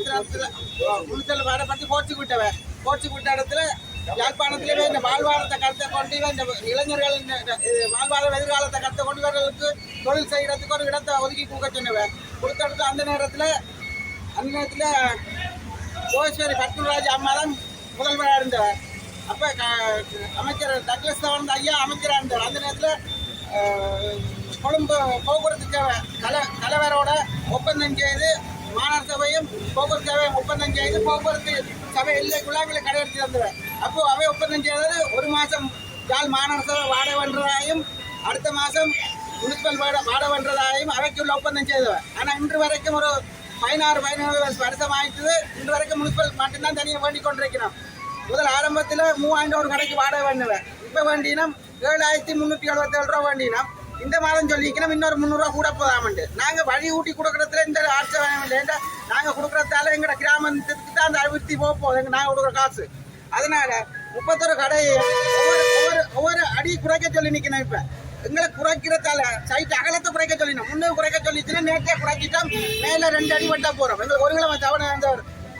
அடுத்த நேரத்துல முனிசல் வாட பத்தி கோச்சு விட்டவன் கோச்சு விட்ட இடத்துல யாழ்ப்பாணத்திலே இந்த வாழ்வாரத்தை கருத்தை கொண்டு இந்த இளைஞர்கள் இந்த இது எதிர்காலத்தை கருத்தை கொண்டு வரவர்களுக்கு தொழில் செய்கிறதுக்கு ஒரு இடத்தை ஒதுக்கி கொடுக்க சொன்னவன் கொடுத்த இடத்துல அந்த நேரத்தில் அந்த நேரத்தில் கோஸ்வரி பத்மராஜ் அம்மா தான் முதல்வராக இருந்தவர் அப்போ அமைச்சர் டக்ளஸ் தவன் ஐயா அமைச்சராக இருந்தவர் அந்த நேரத்தில் கொழும்பு போக்குவரத்து சேவை தலை தலைவரோட ஒப்பந்தம் செய்து மாநகர சபையும் போக்குவரத்து சபையும் ஒப்பந்தம் செய்து போக்குவரத்து சபை இல்லை குழாய்களை கடையெடுத்து தந்தவர் அப்போ அவை ஒப்பந்தம் செய்தது ஒரு மாதம் யாழ் மாநகர சபை வாடகை அடுத்த மாதம் முனிசிபல் வாட வாடகை அவைக்குள்ள ஒப்பந்தம் செய்தவர் ஆனால் இன்று வரைக்கும் ஒரு பதினாறு பதினேழு வருஷம் ஆயிடுச்சு இன்று வரைக்கும் முனிசிபல் மட்டும்தான் தனியாக வேண்டிக் கொண்டிருக்கிறோம். முதல் ஆரம்பத்தில் மூவாயிரம் ஒரு கடைக்கு வாடகை வேண்டுவேன் இப்போ வேண்டினோம் ஏழாயிரத்தி முந்நூற்றி எழுபத்தேழு ரூபா வேண்டினோம். இந்த மாதம் சொல்லிக்கணும் இன்னொரு முந்நூறுரூவா கூட போதாமண்டு நாங்கள் வழி ஊட்டி கொடுக்குறதுல இந்த ஆட்சி வேணும் நாங்கள் கொடுக்குறதால எங்களோட கிராமத்துக்கு தான் அந்த அபிவிருத்தி போக போகுது. நாங்கள் கொடுக்குற காசு. அதனால முப்பத்தொரு கடையை ஒவ்வொரு ஒவ்வொரு ஒவ்வொரு அடி குறைக்க சொல்லி நிற்கணும் இப்போ. எங்களை குறைக்கிறதால சைட் அகலத்தை குறைக்க சொல்லினோம். முன்னே குறைக்க சொல்லிச்சுன்னா நேற்றே குறைக்கிட்டோம் மேலே ரெண்டு அடி வட்டா போகிறோம் எங்களுக்கு ஒரு கிழமை தவணை அந்த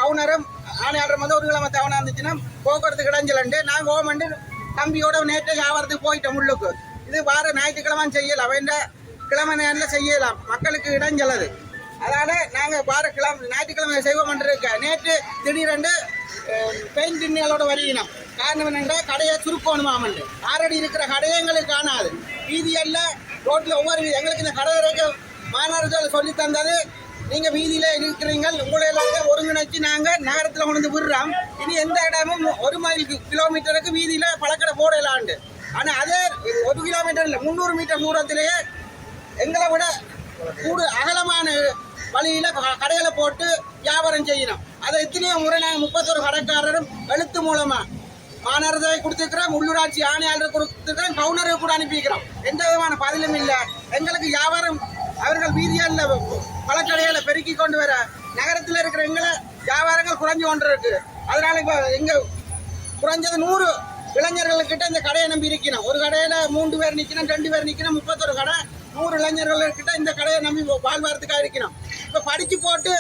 கவுனரும் ஆணையாளரும் வந்து ஒரு கிழமை தவணை இருந்துச்சுன்னா போக்குவரத்து கிடைஞ்சலண்டு நாங்கள் ஓமண்டு தம்பியோட நேற்றே வியாபாரத்துக்கு போயிட்டோம் உள்ளுக்கு. இது வார ஞாயிற்றுக்கிழமை செய்யலாம் வேண்ட கிழமை நேரில் செய்யலாம் மக்களுக்கு இடைஞ்சல் அதனால் நாங்கள் வார கிழமை ஞாயிற்றுக்கிழமை செய்வோம் நேற்று திடீரென்று பெயிண்ட் இன்னிகளோட வருகினோம். காரணம் என்னென்னா கடையை சுருக்கணுமாமண்டு ஆரடி இருக்கிற கடையை எங்களுக்கு காணாது வீதியெல்லாம் ரோட்டில் ஒவ்வொரு வீதி எங்களுக்கு இந்த கடை வரைக்கும் மாநகரத்தில் சொல்லி தந்தது. நீங்கள் வீதியில் இருக்கிறீங்க உங்களை எல்லாத்தையும் ஒருங்கிணைச்சு நாங்கள் நகரத்தில் கொண்டு வந்து விடுறோம். இனி எந்த இடமும் ஒரு மைல் கிலோமீட்டருக்கு வீதியில் பழக்கடை போடலாண்டு. ஆனால் அதே ஒரு கிலோமீட்டர் இல்லை முந்நூறு மீட்டர் தூரத்திலேயே எங்களை விட கூடு அகலமான வழியில் கடைகளை போட்டு வியாபாரம் செய்யணும். அதை எத்தனையோ முறை நாங்கள் முப்பத்தொரு கடைக்காரரும் எழுத்து மூலமாக மாநகரத்தை கொடுத்துருக்குறோம் உள்ளூராட்சி ஆணையாளர் கொடுத்துருக்குறோம் கவுனரை கூட அனுப்பிக்கிறோம் எந்த விதமான பதிலும் இல்லை. எங்களுக்கு வியாபாரம் அவர்கள் வீதிகளில் பழக்கடைகளை பெருக்கி கொண்டு வர நகரத்தில் இருக்கிற எங்களை வியாபாரங்கள் குறைஞ்சு கொண்டு இருக்கு அதனால இப்போ எங்கள் குறைஞ்சது நூறு இளைஞர்கள்கிட்ட இந்த கடையை நம்பி இருக்கணும் ஒரு கடையில் மூன்று பேர் நிற்கணும் ரெண்டு பேர் நிற்கணும் முப்பத்தொரு கடை நூறு இளைஞர்கள்கிட்ட இந்த கடையை நம்பி வாழ்வாரத்துக்காக இருக்கணும். இப்போ படித்து போட்டு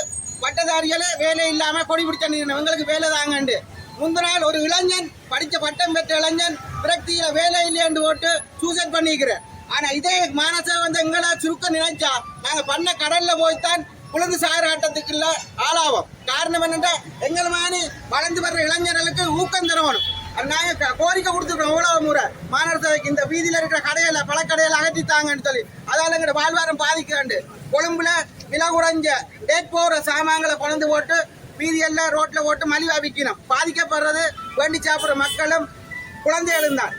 பட்டதாரிகளே வேலை இல்லாமல் கொடி பிடிச்ச எங்களுக்கு வேலை தாங்கண்டு முந்தின நாள் ஒரு இளைஞன் படித்த பட்டம் பெற்ற இளைஞன் விரக்தியில் வேலை இல்லையாண்டு போட்டு சூசைட் பண்ணிக்கிறேன் ஆனால் இதே மானச வந்து எங்களை சுருக்க நினைச்சா நாங்கள் பண்ண கடலில் போய்த்தான் குழந்தை சாகர ஆட்டத்துக்கு ஆளாவோம். காரணம் என்னன்னா எங்களை மாதிரி வளர்ந்து வர்ற இளைஞர்களுக்கு ஊக்கம் தரணும். அது நாங்க கோரிக்கை கொடுத்துருக்கோம். எவ்வளவு முறை? மாநகர சபைக்கு இந்த வீதியில இருக்கிற கடையில பழக்கடையில அகற்றித்தாங்கன்னு சொல்லி. அதால எங்க வாழ்வாரம் பாதிக்காண்டு கொழும்புல விலை குறைஞ்ச டேட் போற சாமான்களை கொண்டு போட்டு வீதியெல்லாம் ரோட்ல போட்டு மலிவா விற்கணும் பாதிக்கப்படுறது வேண்டி சாப்பிடுற மக்களும் குழந்தைகளும் தான்.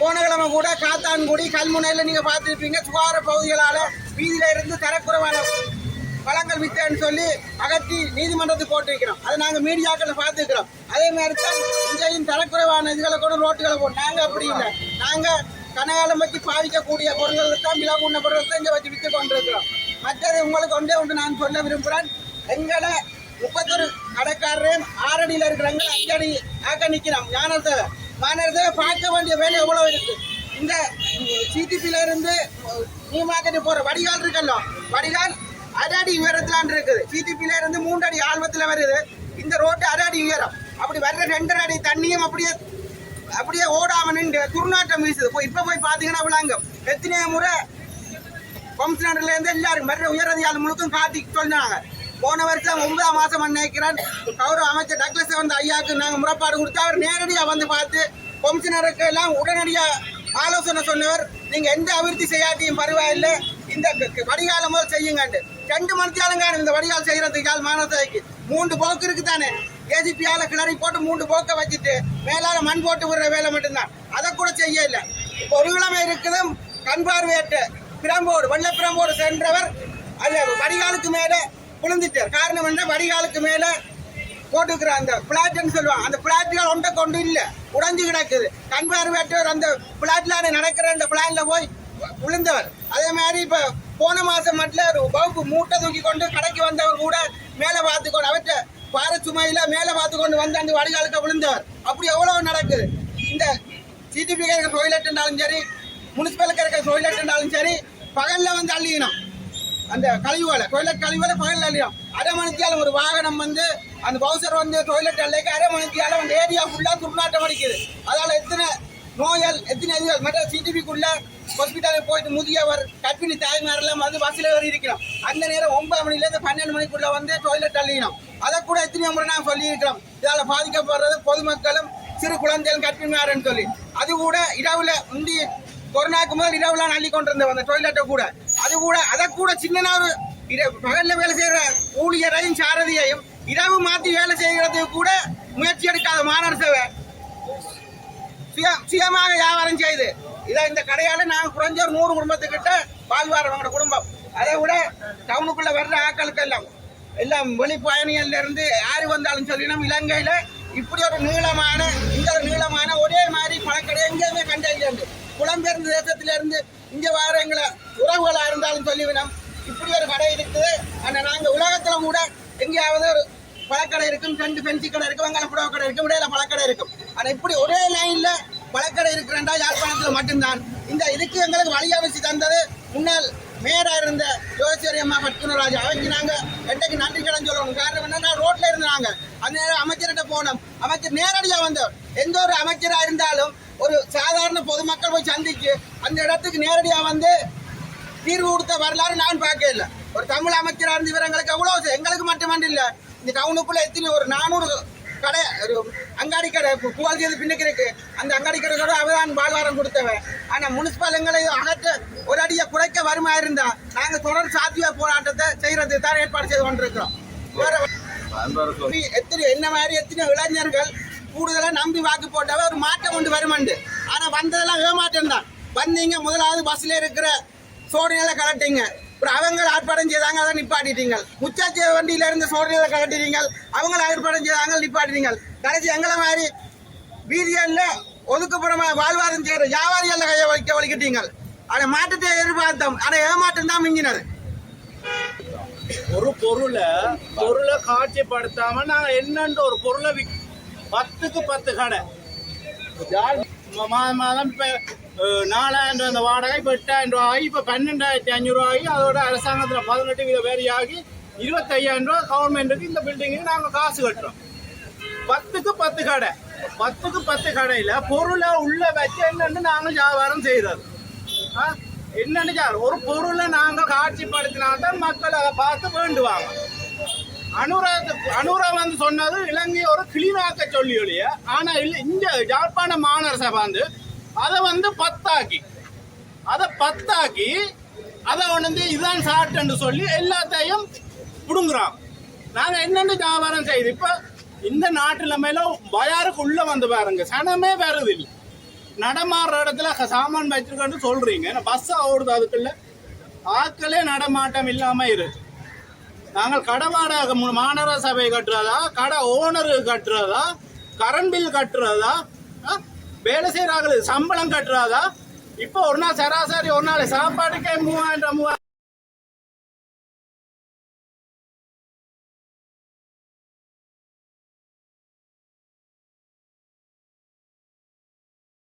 போன கிழமை கூட காத்தான்குடி கல்முனையில் நீங்க பார்த்துருப்பீங்க சுகாதார பகுதிகளால வீதியில இருந்து தரக்குறைவான பழங்கள் வித்தேன்னு சொல்லி அகற்றி நீதிமன்றத்துக்கு போட்டிருக்கிறோம். அதை நாங்கள் மீடியாக்களை பார்த்துக்கிறோம். அதே மாதிரி தான் இங்கேயும் தரக்குறைவான இதுகளை கூட ரோட்டுகளை போடும் நாங்கள் அப்படி இல்லை. நாங்கள் கனகாலம் வச்சு பாதிக்கக்கூடிய பொருட்கள் தான் மிளகு உண்ண பொருட்கள் தான் இங்கே வச்சு விற்று கொண்டிருக்கிறோம். மற்றது உங்களுக்கு ஒன்றே ஒன்று நான் சொல்ல விரும்புகிறேன் எங்களை முப்பத்தொரு கடைக்காரரையும் ஆறடியில் இருக்கிறவங்க அஞ்சடி ஆக்க நிற்கிறோம் ஞானத்தை மாநிலத்தை பார்க்க வேண்டிய வேலை எவ்வளோ இருக்குது இந்த சிடிபியில இருந்து நியூ மார்க்கெட் போற வடிகால் இருக்கல்ல? வடிகால் அடி உயரத்திலான் இருக்குது. சிடிபில இருந்து மூன்று அடி ஆழ்வத்தில் வருது. இந்த ரோட்டு அரை அடி உயரம். அப்படி வர்ற ரெண்டரை அடி தண்ணியும் அப்படியே அப்படியே ஓடாம நின்று துர்நாற்றம் வீசுது. போய் இப்போ போய் பார்த்தீங்கன்னா விளாங்கம் எத்தனை முறை கமிஷனர்ல இருந்து எல்லாரும் வர்ற உயரதிகாரி முழுக்கும் காட்டி சொன்னாங்க. போன வருஷம் ஒன்பதாம் மாசம் நினைக்கிறேன் கௌரவ அமைச்சர் டக்ளஸ் வந்து ஐயாவுக்கு நாங்கள் முறைப்பாடு கொடுத்து அவர் நேரடியாக வந்து பார்த்து கமிஷனருக்கு எல்லாம் உடனடியாக ஆலோசனை சொன்னவர். நீங்கள் எந்த அபிவிருத்தி செய்யாட்டியும் பரவாயில்லை. இந்த வடிகாலம் முதல் செய்யுங்கண்டு. ரெண்டு மணித்தாலுங்க இந்த வடிகால் செய்கிறதுக்கு ஆள் மாநகரத்துக்கு. மூன்று போக்கு இருக்கு தானே? ஏஜிபியால் கிளறி போட்டு மூன்று போக்கை வச்சுட்டு மேலால மண் போட்டு விடுற வேலை மட்டும்தான். அதை கூட செய்ய இல்லை இப்போ ஒரு கிழமை இருக்குது கண் பார்வையற்ற பிரம்போடு வெள்ள பிரம்போடு சென்றவர் அது வடிகாலுக்கு மேலே விழுந்துட்டார் காரணம் என்ன? வடிகாலுக்கு மேலே போட்டுக்கிற அந்த பிளாட்டுன்னு சொல்லுவாங்க. அந்த பிளாட்டுகள் ஒன்றை கொண்டு இல்லை உடஞ்சு கிடக்குது. கண் பார்வையற்றவர் அந்த பிளாட்ல நடக்கிற அந்த பிளான்ல போய் விழுந்தவர் அதே மாதிரி இப்போ போன மாசம் மட்டும் ஒரு வகுப்பு மூட்டை தூக்கி கொண்டு கடைக்கு வந்தவர் கூட மேல பார்த்துக்கொண்டு அவற்றை பார மேலே பார்த்து பார்த்துக்கொண்டு வந்து அந்த வடிகாலுக்கு விழுந்தவர். அப்படி எவ்வளோ நடக்குது இந்த சிடிபி இருக்கிற டொய்லெட் இருந்தாலும் சரி முனிசிபலுக்கு இருக்கிற டொய்லெட் இருந்தாலும் சரி பகலில் வந்து அள்ளிக்கணும். அந்த கழிவுகளை டொய்லெட் கழிவுகளை பகலில் அள்ளிடும் அரை மணித்தியாலும் ஒரு வாகனம் வந்து அந்த பவுசர் வந்து டொய்லெட் அல்லைக்கு அரை மணித்தியாலும் அந்த ஏரியா ஃபுல்லாக துர்நாட்டம் அடிக்குது. அதால் எத்தனை நோயால் எத்தனை இதுகள் மற்ற சிடிபிக்குள்ள ஹாஸ்பிட்டலுக்கு போயிட்டு முதியவர் கர்ப்பிணி தாய்மாரெல்லாம் வந்து பஸ்ஸில் ஏறி இருக்கிறோம். அந்த நேரம் ஒன்பது மணிலேருந்து பன்னெண்டு மணிக்குள்ள வந்து டொய்லெட் அள்ளிக்கணும் அதை கூட எத்தனை முறை நான் சொல்லியிருக்கிறோம். இதால் பாதிக்கப்படுறது பொதுமக்களும் சிறு குழந்தைகள் கர்ப்பிணிமாருன்னு சொல்லி. அது கூட இரவுல முந்தி கொரோனாக்கு முதல் இரவுலாம் அள்ளி கொண்டிருந்த அந்த டொய்லெட்டை கூட. அது கூட அதை கூட சின்ன ஒரு பகல்ல வேலை செய்யற ஊழியரையும் சாரதியையும் இரவு மாற்றி வேலை செய்கிறதுக்கு கூட முயற்சி எடுக்காத மாணவர் சேவை. சுய சுயமாக வியாபாரம் செய்யுது இதை இந்த கடையால் நாங்கள் குறைஞ்ச ஒரு நூறு குடும்பத்துக்கிட்ட வாழ்வாரவங்களோட குடும்பம். அதை விட டவுனுக்குள்ளே வர்ற ஆட்களுக்கு எல்லாம் எல்லாம் வெளி பயணிகள்லேருந்து யாரு வந்தாலும் சொல்லினோம் இலங்கையில் இப்படி ஒரு நீளமான இந்த ஒரு நீளமான ஒரே மாதிரி பழக்கடை எங்கேயுமே கண்டறிஞ்சு புலம்பெயர்ந்த தேசத்திலேருந்து இருந்து இங்க வர எங்களை உறவுகளாக இருந்தாலும் சொல்லிவினோம் இப்படி ஒரு கடை இருக்குது. ஆனால் நாங்கள் உலகத்தில் கூட எங்கேயாவது ஒரு பழக்கடை இருக்கும் ரெண்டு பென்சி கடை இருக்கும் வெங்காய புடவை கடை இருக்கும் இடையில பழக்கடை இருக்கும். ஆனால் இப்படி ஒரே லைனில் பழக்கடை இருக்கிறண்டா யாழ்ப்பாணத்தில் மட்டும்தான். இந்த இதுக்கு எங்களுக்கு வழியாவசி தந்தது முன்னாள் மேயராக இருந்த ஜோசியரி அம்மா பத்மராஜ் அவைக்கு நாங்கள் எட்டைக்கு நன்றி கடன் சொல்லணும். காரணம் என்னன்னா ரோட்டில் இருந்தாங்க. அந்த நேரம் அமைச்சர்கிட்ட போனோம். அமைச்சர் நேரடியாக வந்தவர் எந்த ஒரு அமைச்சராக இருந்தாலும் ஒரு சாதாரண பொதுமக்கள் போய் சந்திச்சு அந்த இடத்துக்கு நேரடியாக வந்து தீர்வு கொடுத்த வரலாறு நான் பார்க்க இல்லை. ஒரு தமிழ் அமைச்சராக இருந்து இவங்களுக்கு எவ்வளோ எங்களுக்கு மட்டுமன்று இல்லை. இந்த டவுனுக்குள்ளே எத்தனை ஒரு நானூறு கடை ஒரு அங்காடி கடை பு- பின்னுக்கு இருக்கு. அந்த அங்காடி கடைகளோட கூட அவதான் வாழ்வாரம் கொடுத்தவன். ஆனால் முனிசிபல் எங்களை அகற்ற ஒரு அடியை குறைக்க வருமா இருந்தா நாங்கள் தொடர் சாத்திய போராட்டத்தை செய்யறது தான் ஏற்பாடு செய்து கொண்டிருக்கிறோம். எத்தனை என்ன மாதிரி எத்தனை இளைஞர்கள் கூடுதலாக நம்பி வாக்கு போட்டவ ஒரு மாற்றம் கொண்டு வருமண்டு. ஆனால் வந்ததெல்லாம் ஏமாற்றம் தான். வந்தீங்க முதலாவது பஸ்ல இருக்கிற சோடினில கலட்டிங்க அப்புறம் அவங்க ஆர்ப்பாட்டம் செய்தாங்க அதை நிப்பாட்டிட்டீங்க முச்சாச்சி வண்டியில இருந்து சோழர்களை கட்டிட்டீங்க அவங்கள ஆர்ப்பாட்டம் செய்தாங்க நிப்பாட்டிட்டீங்க கடைசி எங்களை மாதிரி வீதியல்ல ஒதுக்குப்புறமா வாழ்வாதாரம் செய்யற வியாபாரிகள் கையை வைக்க வலிக்கிட்டீங்க ஆனா மாற்றத்தை எதிர்பார்த்தோம். ஆனா ஏமாற்றம் தான் மிஞ்சினது. ஒரு பொருளை பொருளை காட்சிப்படுத்தாம நான் என்னன்ற ஒரு பொருளை பத்துக்கு பத்து கடை. மாதம் மாதம் நாலாயிரம் அந்த வாடகை இப்போ எட்டாயிரம் ரூபா ஆகி இப்போ பன்னெண்டாயிரத்தி அஞ்சூறுவா ஆகி அதோட அரசாங்கத்தில் பதினெட்டு வீத வேரி ஆகி இருபத்தையாயிரம் ரூபா கவர்மெண்ட்டுக்கு இந்த பில்டிங்கு நாங்கள் காசு கட்டுறோம் பத்துக்கு பத்து கடை பத்துக்கு பத்து கடையில் பொருளை உள்ள வச்சு என்னென்னு நாங்கள் வியாபாரம் செய்கிறது ஆ? என்னன்னு சார் ஒரு பொருளை நாங்கள் காட்சிப்படுத்தினால்தான் மக்கள் அதை பார்த்து வேண்டுவாங்க அனுராத்துக்கு அனுரா வந்து சொன்னது இலங்கை ஒரு கிளீனாக்க சொல்லி ஒழிய ஆனால் இல்லை இந்த யாழ்ப்பாண மாநகர சபை வந்து அதை வந்து பத்தாக்கி. அதை பத்தாக்கி அதை வந்து இதுதான் சாட்டுன்னு சொல்லி எல்லாத்தையும் பிடுங்குறான். நாங்கள் என்னென்ன வியாபாரம் செய்யுது இப்போ இந்த நாட்டில் மேலே பயாருக்கு உள்ளே வந்து பாருங்க சனமே வருது இல்லை நடமாடுற இடத்துல க- சாமான் வச்சிருக்கேன்னு ஏன்னா பஸ்ஸை ஓடுது அதுக்குள்ள. ஆக்களே நடமாட்டம் இல்லாமல் இருக்கு நாங்கள் கடை வாடகை மாநகர சபை கட்டுறதா கடை ஓனரு கட்டுறதா கரண்ட் பில் கட்டுறதா ஆ? வேலை செய்யறாங்களுக்கு சம்பளம் கட்டுறாதா? இப்போ ஒரு நாள் சராசரி ஒரு நாள் சாப்பாட்டுக்கே மூவாயிரம் மூவாயிரம்.